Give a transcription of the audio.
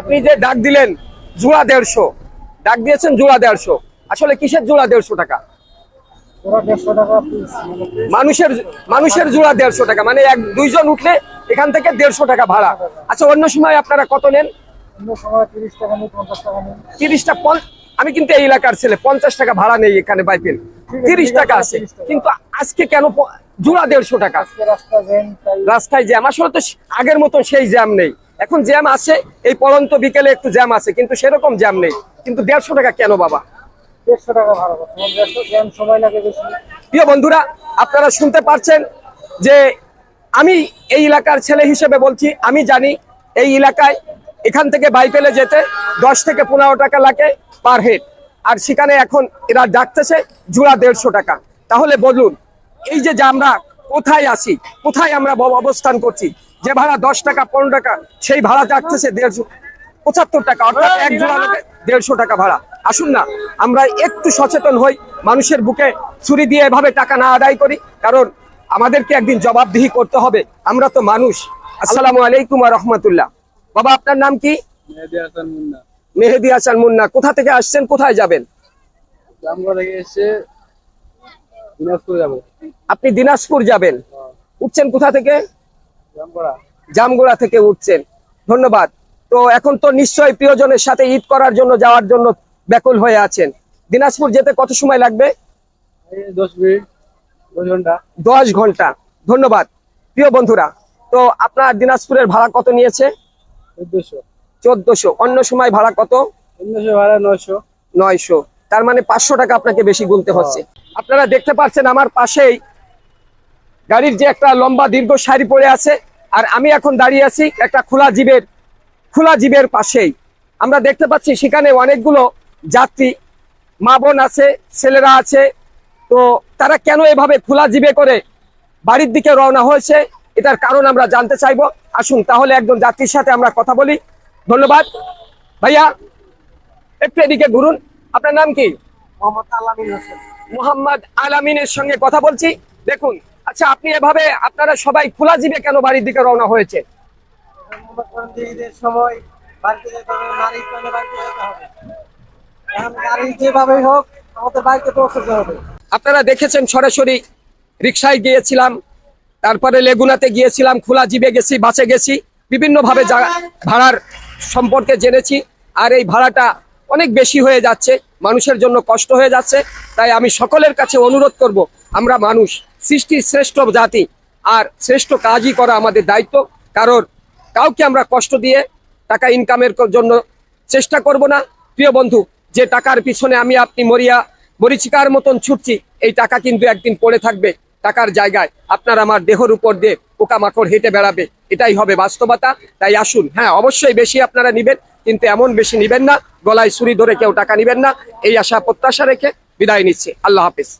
আপনি যে ডাক দিলেন জোড়া দেড়শো। ডাক দিয়েছেন জোড়া দেড়শো। আসলে কিসের জোড়া দেড়শো টাকা? মানে মানুষের মানুষের জোড়া দেড়শো টাকা। মানে এক দুইজন উঠলে এখান থেকে দেড়শো টাকা ভাড়া। আচ্ছা অন্য সময় আপনারা কত নেন? তিরিশটা আমি কিন্তু এই এলাকার ছেলে পঞ্চাশ টাকা ভাড়া নেই এখানে বাইপেল তিরিশ টাকা আছে। কিন্তু আজকে কেন জোড়া দেড়শো টাকা? রাস্তায় জ্যাম আসলে তো আগের মতো সেই জ্যাম নেই। এখন জ্যাম আছে এই পরন্ত বিকেলে একটু জ্যাম আছে কিন্তু সেরকম জ্যাম নেই। কিন্তু দেড়শো টাকা কেন বাবা? প্রিয় বন্ধুরা আপনারা শুনতে পারছেন যে আমি এই এলাকার ছেলে হিসেবে বলছি আমি জানি এই এলাকায় এখান থেকে বাইপেলে যেতে দশ থেকে পনেরো টাকা লাগে পার হেড। আর সেখানে এখন এরা ডাকতেছে জোড়া দেড়শো টাকা। তাহলে বলুন এই যে যে আমরা কোথায় আছি? কোথায় আমরা ব- অবস্থান করছি? যে ভাড়া দশ টাকা পনেরো টাকা সেই ভাড়া ডাকতেছে দেড়শো পঁচাত্তর টাকা অর্থাৎ এক জোড়া লোকে দেড়শো টাকা ভাড়া। আসুন না আমরা একটু সচেতন হই মানুষের বুকে ছুরি দিয়ে এভাবে টাকা না আদায় করি কারণ আমাদেরকে একদিন জবাবদিহি করতে হবে। আমরা তো মানুষ। আসসালামু আলাইকুম আর রহমতুল্লাহ। বাবা আপনার নাম কি? মেহেদি হাসান মেহেদি হাসান মুন্না। কোথা থেকে আসছেন? কোথায় যাবেন জামগড়া থেকে এসে দিনাজপুর যাব আপনি দিনাজপুর যাবেন? উঠছেন কোথা থেকে? জামগড়া। থেকে উঠছেন। ধন্যবাদ। তো এখন তো নিশ্চয়ই প্রিয়জনের সাথে ঈদ করার জন্য যাওয়ার জন্য ব্যাকুল হয়ে আছেন। দিনাজপুর যেতে কত সময় লাগবে? দশ ঘণ্টা। ধন্যবাদ। প্রিয় বন্ধুরা তো আপনার দিনাজপুরের ভাড়া কত নিয়েছে? চোদ্দশো। চোদ্দশো। অন্য সময় ভাড়া কত? ভাড়া নয়শো। নয়শো। তার মানে পাঁচশো টাকা আপনাকে বেশি গুনতে হচ্ছে। আপনারা দেখতে পাচ্ছেন আমার পাশেই গাড়ির যে একটা লম্বা দীর্ঘ সারি পড়ে আছে, আর আমি এখন দাঁড়িয়ে আছি একটা খোলা জীবের খোলা জীবের পাশেই। আমরা দেখতে পাচ্ছি সেখানে অনেকগুলো যাত্রী, মা বোন আছে, ছেলেরা আছে। তো তারা কেন এভাবে খোলা জীবে করে বাড়ির দিকে রওনা হয়েছে, এটার কারণ আমরা জানতে চাইব। আসুন তাহলে একজন যাত্রীর সাথে আমরা কথা বলি। ধন্যবাদ। ভাইয়া, একটু এদিকে ঘুরুন। আপনার নাম কি? মোহাম্মদ আলামিনের সঙ্গে কথা বলছি। দেখুন আচ্ছা আপনি এভাবে আপনারা সবাই খোলা জীবে কেন বাড়ির দিকে রওনা হয়েছে সময় বাড়িতে যেতে হবে নারী বাড়িতে যেতে হবে। গাড়ি যেভাবে হোক আমাদের বাড়িতে পৌঁছতে হবে। আপনারা দেখেছেন সরাসরি রিক্সায় গিয়েছিলাম তারপরে লেগুনাতে গিয়েছিলাম খোলা জীবে গেছি বাসে গেছি বিভিন্নভাবে ভাড়ার সম্পর্কে জেনেছি। আর এই ভাড়াটা অনেক বেশি হয়ে যাচ্ছে, মানুষের জন্য কষ্ট হয়ে যাচ্ছে। তাই আমি সকলের কাছে অনুরোধ করব, আমরা মানুষ, সৃষ্টির শ্রেষ্ঠ জাতি, আর শ্রেষ্ঠ কাজই করা আমাদের দায়িত্ব। কারণ কাউকে আমরা কষ্ট দিয়ে টাকা ইনকামের জন্য চেষ্টা করব না। প্রিয় বন্ধু, যে টাকার পিছনে আমি আপনি মরিয়া, মরিচিকার মতন ছুটছি, এই টাকা কিন্তু একদিন পড়ে থাকবে টাকার জায়গায়। আপনার আমার দেহর উপর দিয়ে পোকামাকড় হেঁটে বেড়াবে, এটাই হবে বাস্তবতা। তাই আসুন হ্যাঁ অবশ্যই বেশি আপনারা নিবেন, কিন্তু এমন বেশি নিবেন না, গলায় ছুরি ধরে কেউ টাকা নিবেন না। এই আশা প্রত্যাশা রেখে বিদায় নিচ্ছে। আল্লাহ হাফেজ।